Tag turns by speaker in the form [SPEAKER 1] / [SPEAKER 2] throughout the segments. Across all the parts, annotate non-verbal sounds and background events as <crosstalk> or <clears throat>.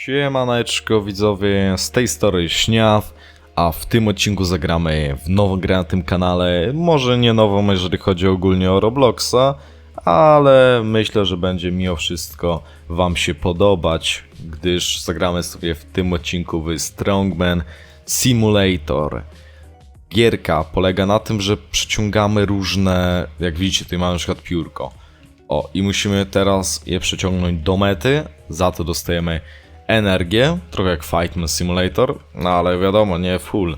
[SPEAKER 1] Siemaneczko widzowie, z tej strony Śniaw, a w tym odcinku zagramy w nową grę na tym kanale, może nie nową jeżeli chodzi ogólnie o Robloxa, ale myślę, że będzie mimo wszystko wam się podobać, gdyż zagramy sobie w tym odcinku w Strongman Simulator. Gierka polega na tym, że przyciągamy różne, jak widzicie tutaj mamy na przykład piórko. O, i musimy teraz je przeciągnąć do mety, za to dostajemy energię, trochę jak Fightman Simulator, no ale wiadomo, nie full,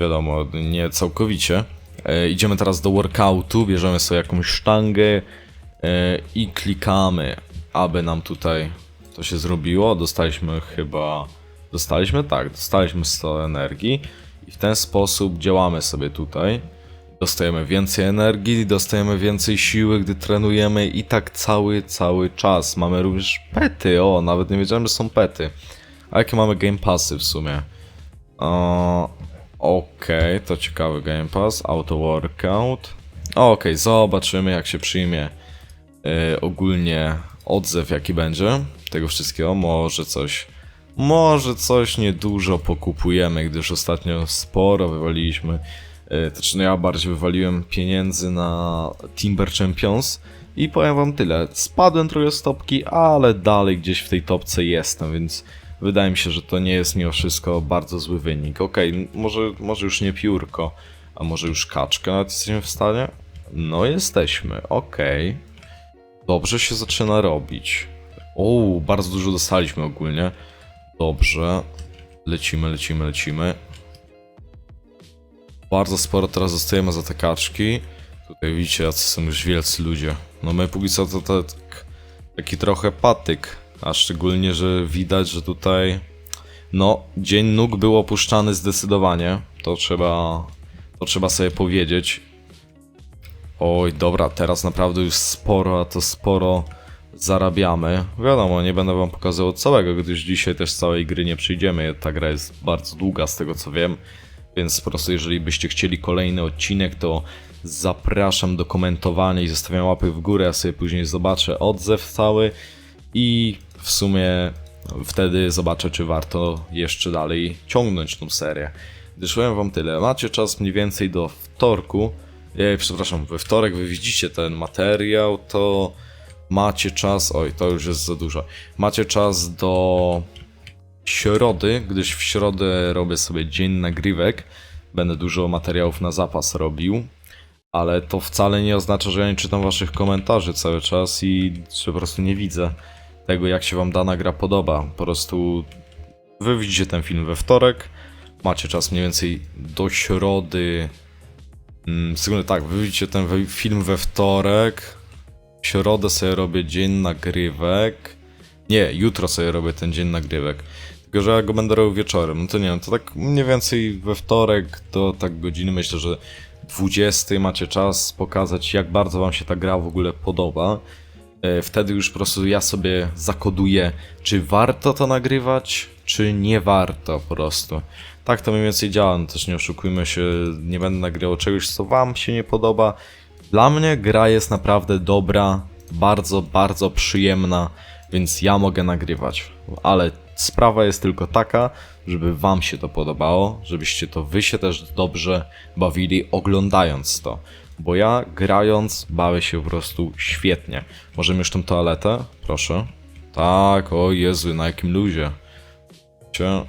[SPEAKER 1] wiadomo, nie całkowicie. E, idziemy teraz do workoutu, bierzemy sobie jakąś sztangę e, i klikamy, aby nam tutaj to się zrobiło. Dostaliśmy chyba, dostaliśmy? Tak, dostaliśmy 100 energii i w ten sposób działamy sobie tutaj. Dostajemy więcej energii, dostajemy więcej siły, gdy trenujemy i tak cały, cały czas. Mamy również pety, o, nawet nie wiedziałem, że są pety. A jakie mamy game passy w sumie? O, Okej, to ciekawy game pass, auto workout. Okej, zobaczymy jak się przyjmie e, ogólnie odzew jaki będzie tego wszystkiego. Może coś, może coś niedużo pokupujemy, gdyż ostatnio sporo wywaliliśmy Znaczy, no ja bardziej wywaliłem pieniędzy na Timber Champions i powiem wam tyle. Spadłem trochę z topki, ale dalej gdzieś w tej topce jestem, więc wydaje mi się, że to nie jest mimo wszystko bardzo zły wynik. Okej, może, może już nie piórko, a może już kaczkę nawet jesteśmy w stanie? No jesteśmy, okej. Dobrze się zaczyna robić. O, bardzo dużo dostaliśmy ogólnie. Dobrze. Lecimy, lecimy, lecimy. Bardzo sporo teraz dostajemy za te kaczki. Tutaj widzicie, jacy są już wielcy ludzie. No my póki co to tak, taki trochę patyk. A szczególnie, że widać, że tutaj no, dzień nóg był opuszczany zdecydowanie. To trzeba, to trzeba sobie powiedzieć. Oj, dobra, teraz naprawdę już sporo, a to sporo zarabiamy. Wiadomo, nie będę wam pokazywał całego, gdyż dzisiaj też całej gry nie przyjdziemy. Ta gra jest bardzo długa z tego co wiem. Więc po prostu jeżeli byście chcieli kolejny odcinek, to zapraszam do komentowania i zostawiam łapy w górę, ja sobie później zobaczę odzew cały i w sumie wtedy zobaczę, czy warto jeszcze dalej ciągnąć tą serię. Gdyż powiem wam tyle, macie czas mniej więcej do wtorku, e, przepraszam, we wtorek wy widzicie ten materiał, to macie czas, oj, to już jest za dużo, macie czas do środy, gdyż w środę robię sobie dzień nagrywek. Będę dużo materiałów na zapas robił, ale to wcale nie oznacza, że ja nie czytam waszych komentarzy cały czas i po prostu nie widzę tego, jak się wam dana gra podoba. Po prostu wy widzicie ten film we wtorek, macie czas mniej więcej do środy. Mm, sekundę, tak, wy widzicie ten film we wtorek, w środę sobie robię dzień nagrywek. Nie, jutro sobie robię ten dzień nagrywek. Tylko, że ja go będę robił wieczorem. No to nie wiem, to tak mniej więcej we wtorek do tak godziny, myślę, że 20 macie czas pokazać, jak bardzo wam się ta gra w ogóle podoba. E, Wtedy już po prostu ja sobie zakoduję, czy warto to nagrywać, czy nie warto po prostu. Tak to mniej więcej działa, no też nie oszukujmy się, nie będę nagrywał czegoś, co wam się nie podoba. Dla mnie gra jest naprawdę dobra, bardzo, bardzo przyjemna, więc ja mogę nagrywać. Ale sprawa jest tylko taka, żeby wam się to podobało, żebyście to wy się też dobrze bawili oglądając to. Bo ja grając bawię się po prostu świetnie. Możemy już tą toaletę? Proszę. Tak, o Jezu, na jakim luzie. Cię...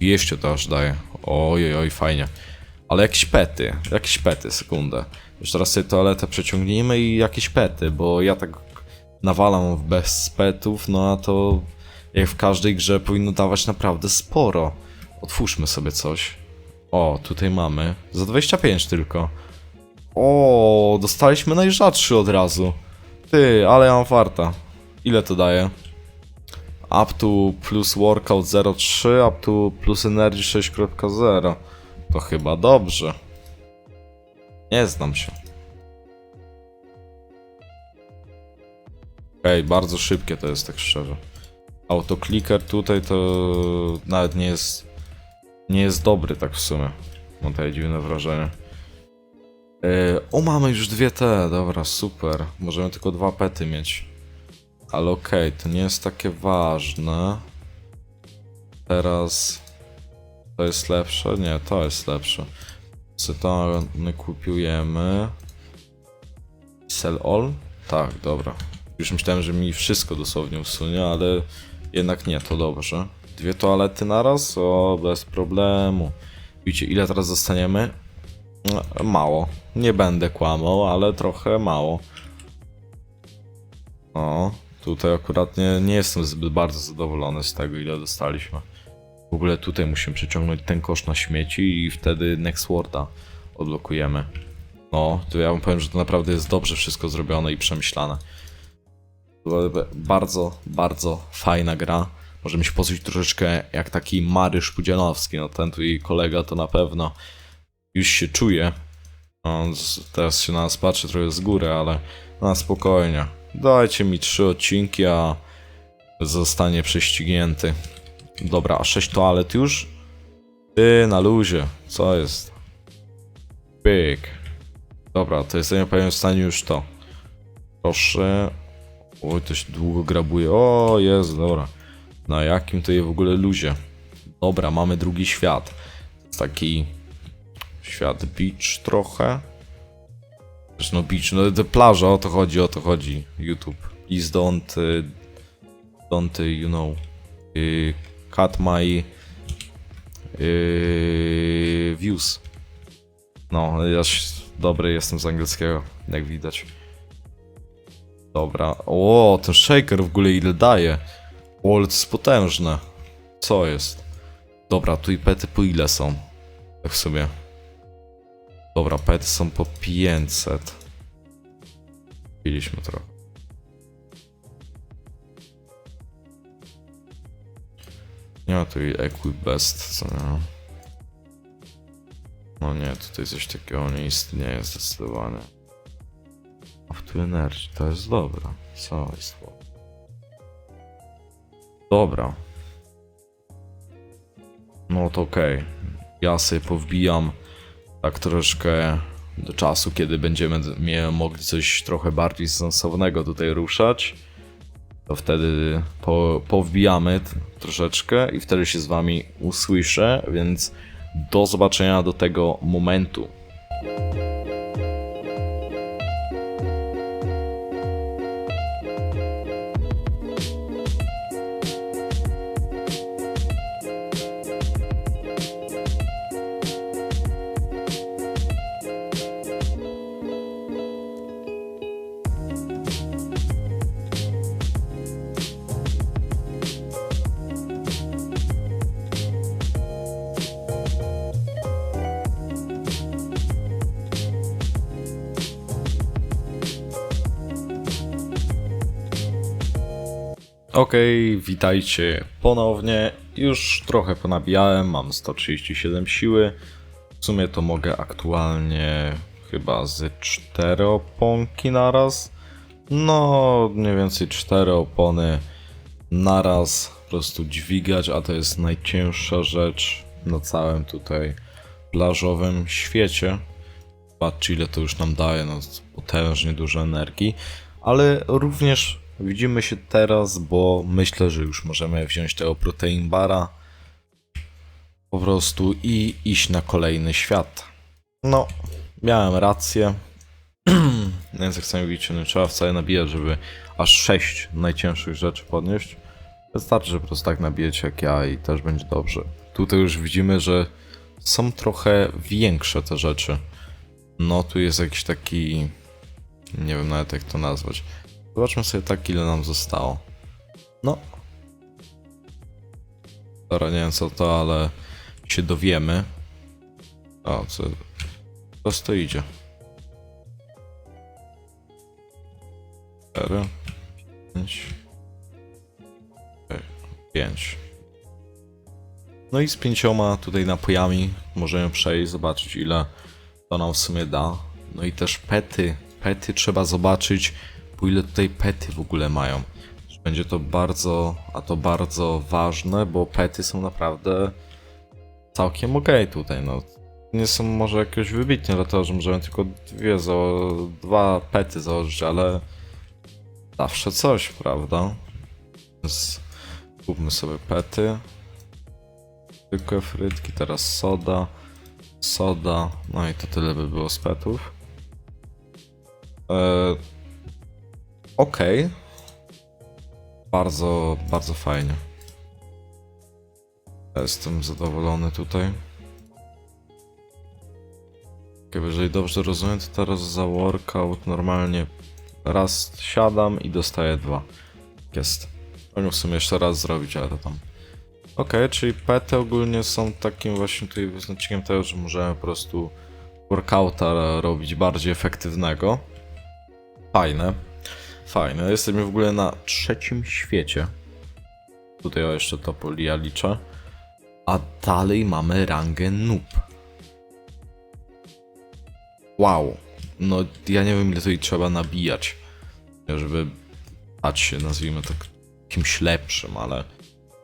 [SPEAKER 1] Jeszcze to aż daje. Ojej, oj, fajnie. Ale jakieś pety, jakieś pety, sekundę. Już teraz sobie toaletę przeciągnijmy i jakieś pety, bo ja tak nawalam bez petów, no a to jak w każdej grze powinno dawać naprawdę sporo. Otwórzmy sobie coś. O, tutaj mamy. Za 25 tylko. O, dostaliśmy najrzadszy od razu. Ty, ale ja mam farta. Ile to daje? Up to plus workout 0.3, up to plus energy 6.0. To chyba dobrze. Nie znam się. Ej, bardzo szybkie to jest, tak szczerze. Autoclicker tutaj to nawet nie jest nie jest dobry tak w sumie. Mam takie dziwne wrażenie. Yy, o, mamy już dwie te, dobra, super. Możemy tylko dwa pety mieć. Ale okej, to nie jest takie ważne. teraz to jest lepsze? Nie, to jest lepsze. Cytany kupujemy. Sell all? Tak, dobra. Już myślałem, że mi wszystko dosłownie usunie, ale jednak nie, to dobrze. Dwie toalety naraz? O, bez problemu. Widzicie, ile teraz dostaniemy? Mało. Nie będę kłamał, ale trochę mało. O, tutaj akurat nie, nie jestem zbyt bardzo zadowolony z tego, ile dostaliśmy. W ogóle tutaj musimy przeciągnąć ten kosz na śmieci i wtedy Next Worda odblokujemy. No, to ja wam powiem, że to naprawdę jest dobrze wszystko zrobione i przemyślane. Bardzo, bardzo fajna gra. Może mi się poczuć troszeczkę jak taki Marysz Pudzianowski. No ten tu i kolega to na pewno już się czuje. On z- teraz się na nas patrzy trochę z góry, ale na spokojnie. Dajcie mi trzy odcinki, a zostanie prześcignięty. Dobra, a sześć toalet już? Ty, na luzie. Co jest? Pyk. Dobra, to jesteśmy pewnie w stanie już to. Proszę. Oj, to się długo grabuje. O, jest, dobra. Na jakim to jest w ogóle luzie? Dobra, mamy drugi świat. Taki świat beach trochę. Zresztą beach, no to plaża, o to chodzi, o to chodzi. YouTube. Please don't, y, don't, y, you know, y, cut my views. No, ja dobry jestem z angielskiego, jak widać. Dobra. O, ten shaker w ogóle ile daje. Jest potężne. Co jest? Dobra, tu i pety po ile są? Tak sobie. Dobra, pety są po 500. Piliśmy trochę. Nie ma tu i Equip Best, co nie? No nie, tutaj coś takiego nie istnieje zdecydowanie. Off to Energy, to jest dobre. Co jest? Dobra. No to okej. Ja sobie powbijam tak troszkę do czasu, kiedy będziemy mogli coś trochę bardziej sensownego tutaj ruszać. To wtedy po, powbijamy troszeczkę i wtedy się z wami usłyszę, więc do zobaczenia do tego momentu. Okej, witajcie ponownie. Już trochę ponabijałem, mam 137 siły. W sumie to mogę aktualnie chyba z 4 oponki naraz. No, mniej więcej 4 opony naraz po prostu dźwigać, a to jest najcięższa rzecz na całym tutaj plażowym świecie. Patrzcie ile to już nam daje, no potężnie dużo energii, ale również widzimy się teraz, bo myślę, że już możemy wziąć tego protein bara po prostu i iść na kolejny świat. No, miałem rację. <clears throat> Więc jak chcemy widzieć, nie trzeba wcale nabijać, żeby aż 6 najcięższych rzeczy podnieść. Wystarczy, że po prostu tak nabijecie jak ja i też będzie dobrze. Tutaj już widzimy, że są trochę większe te rzeczy. No, tu jest jakiś taki. Nie wiem nawet jak to nazwać. Zobaczmy sobie tak, ile nam zostało. No. Dobra, nie wiem co to, ale się dowiemy. O, co. Prosto idzie. 4, 5, 5. No i z pięcioma tutaj napojami możemy przejść, zobaczyć ile to nam w sumie da. No i też pety. Pety trzeba zobaczyć, po ile tutaj pety w ogóle mają. Będzie to bardzo, a to bardzo ważne, bo pety są naprawdę całkiem okej tutaj, no. Nie są może jakieś wybitnie, że możemy tylko dwie, zało- dwa pety założyć, ale zawsze coś, prawda? Więc kupmy sobie pety. Zwykłe frytki, teraz soda, soda, no i to tyle by było z petów. Eee, Okej. Bardzo, bardzo fajnie. Jestem zadowolony tutaj. Ok, Jeżeli dobrze rozumiem, to teraz za workout normalnie raz siadam i dostaję dwa. Tak Jest. Mogę w sumie jeszcze raz zrobić, ale to tam. Okej, czyli pety ogólnie są takim właśnie tutaj wyznacznikiem tego, że możemy po prostu workouta robić bardziej efektywnego. Fajne. Fajne. Jesteśmy w ogóle na trzecim świecie. Tutaj o jeszcze to polia liczę. A dalej mamy rangę noob. Wow. No ja nie wiem ile tutaj trzeba nabijać, żeby stać się, nazwijmy to kimś lepszym, ale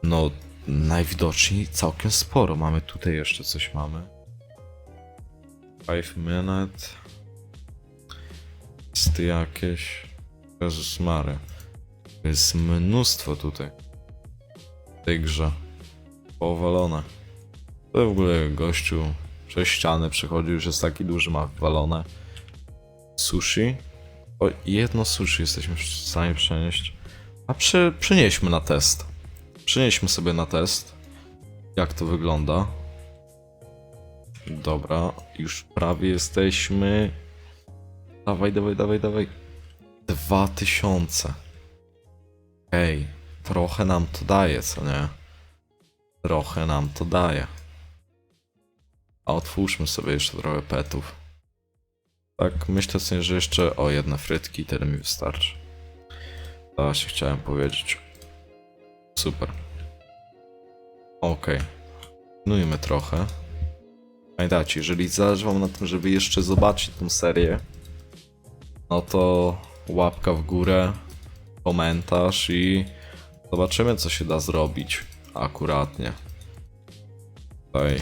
[SPEAKER 1] no najwidoczniej całkiem sporo. Mamy tutaj jeszcze coś mamy. 5 minute. Jest jakieś. Jezus Mary. Jest mnóstwo tutaj. W tej grze. Powalone. To w ogóle gościu przez ścianę przechodzi, już jest taki duży, ma wywalone. Sushi. O, jedno sushi jesteśmy w stanie przenieść. A przy, przynieśmy na test. Przynieśmy sobie na test. Jak to wygląda. Dobra, już prawie jesteśmy. Dawaj, dawaj, dawaj, dawaj. 2000. Ej, trochę nam to daje, co nie? Trochę nam to daje. A otwórzmy sobie jeszcze trochę petów. Tak, myślę sobie, że jeszcze o jedne frytki, tyle mi wystarczy. To właśnie chciałem powiedzieć. Super. Okej. Nujmy trochę. Pamiętajcie, jeżeli zależy wam na tym, żeby jeszcze zobaczyć tą serię, no to łapka w górę, komentarz i zobaczymy, co się da zrobić akuratnie. Tutaj.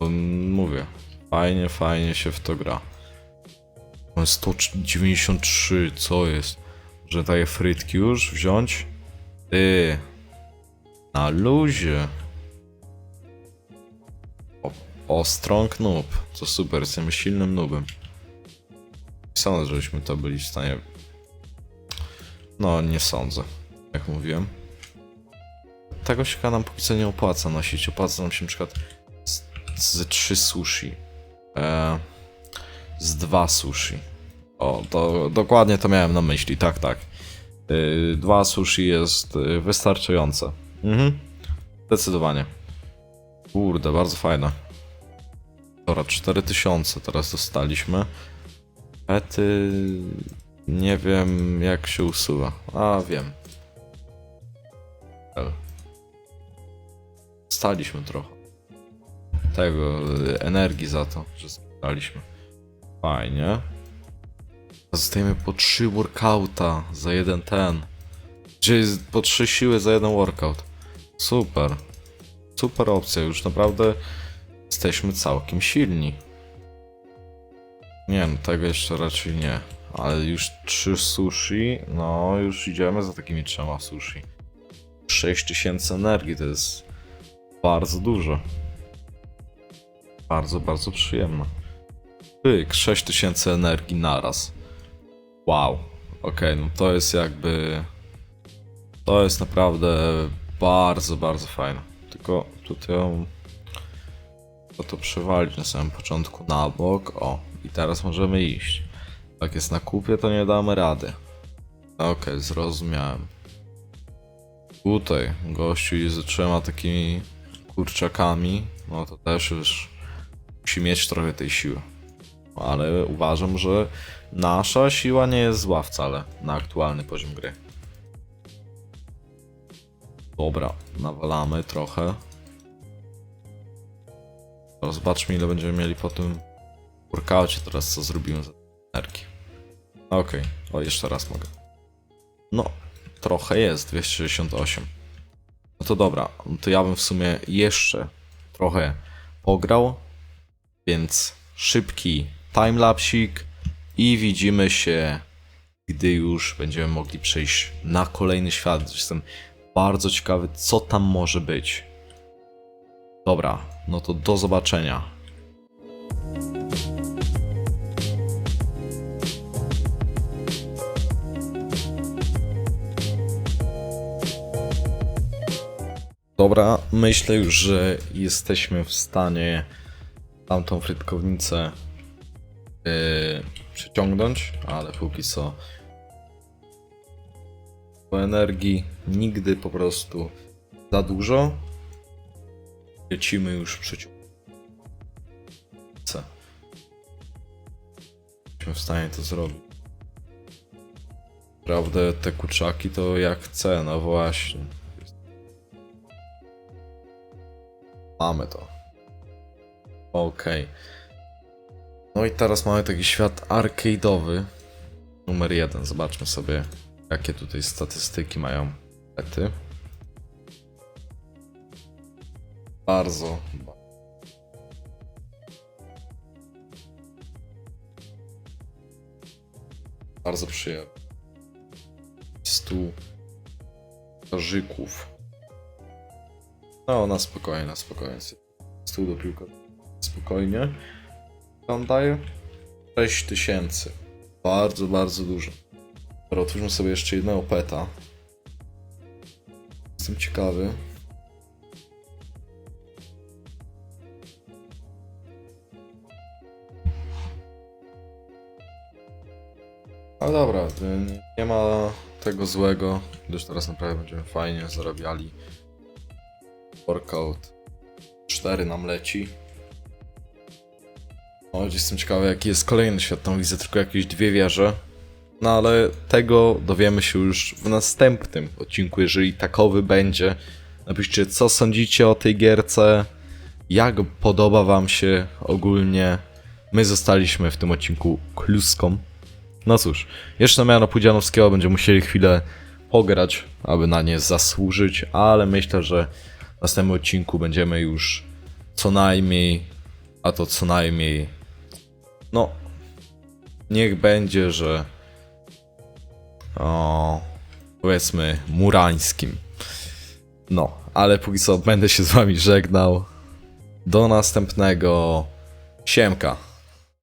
[SPEAKER 1] Bo mówię, fajnie, fajnie się w to gra. Mam 193, co jest? Że daje frytki już wziąć? Ty. Na luzie. O, o strong noob. To super, jestem silnym noobem. Sądzę, żebyśmy to byli w stanie. No, nie sądzę. Jak mówiłem. Tego się nam póki co nie opłaca nosić. Opłaca nam się na przykład z, z trzy sushi. E, z dwa sushi. O, to dokładnie to miałem na myśli, tak, tak. Y, dwa sushi jest y, wystarczające. Mhm. Zdecydowanie. Kurde, bardzo fajne. Dobra, 4000 teraz dostaliśmy. Pety... Nie wiem jak się usuwa. A, wiem. Staliśmy trochę. Tego, y, energii za to, że staliśmy. Fajnie. Zostajemy po 3 workouta za jeden ten. Czyli po 3 siły za jeden workout. Super. Super opcja, już naprawdę jesteśmy całkiem silni. Nie no, tego jeszcze raczej nie. Ale już 3 sushi, no już idziemy za takimi trzema sushi. 6000 energii to jest bardzo dużo. Bardzo, bardzo przyjemne. Pyk, 6000 energii naraz. Wow. Okej, no to jest jakby... To jest naprawdę bardzo, bardzo fajne. Tylko tutaj. To to przewalić na samym początku na bok. O, i teraz możemy iść. Jak jest na kupie, to nie damy rady. Okej, zrozumiałem. Tutaj gościu jest z trzema takimi kurczakami. No to też już musi mieć trochę tej siły. Ale uważam, że nasza siła nie jest zła wcale na aktualny poziom gry. Dobra, nawalamy trochę. Zobaczmy ile będziemy mieli po tym workoucie teraz co zrobimy za energię. Okej, o jeszcze raz mogę. No, trochę jest, 268. No to dobra, no to ja bym w sumie jeszcze trochę pograł, więc szybki timelapsik i widzimy się, gdy już będziemy mogli przejść na kolejny świat. Jestem bardzo ciekawy, co tam może być. Dobra, no to do zobaczenia. Dobra, myślę już, że jesteśmy w stanie tamtą frytkownicę yy, przyciągnąć, ale póki co bo energii nigdy po prostu za dużo. Lecimy już przeciąg. Jesteśmy w stanie to zrobić. Prawdę te kurczaki to jak chcę, no właśnie. Mamy to. Okej. No i teraz mamy taki świat arcade'owy. Numer jeden. Zobaczmy sobie, jakie tutaj statystyki mają pety. Bardzo. Bardzo przyjemnie. Stu starzyków. No, na spokojnie, na spokojnie. Stół do piłka. Spokojnie. Tam daje 6000. Bardzo, bardzo dużo. Dobra, otwórzmy sobie jeszcze jednego peta. Jestem ciekawy. No dobra, y, nie ma tego złego, gdyż teraz naprawdę będziemy fajnie zarabiali. Workout 4 nam leci. O, jestem ciekawy jaki jest kolejny świat, tam widzę tylko jakieś dwie wieże. No ale tego dowiemy się już w następnym odcinku, jeżeli takowy będzie. Napiszcie co sądzicie o tej gierce, jak podoba wam się ogólnie. My zostaliśmy w tym odcinku kluską. No cóż, jeszcze na miano Pudzianowskiego będziemy musieli chwilę pograć, aby na nie zasłużyć, ale myślę, że w następnym odcinku będziemy już co najmniej, a to co najmniej, no, niech będzie, że o, powiedzmy, murańskim. No, ale póki co będę się z wami żegnał. Do następnego. Siemka.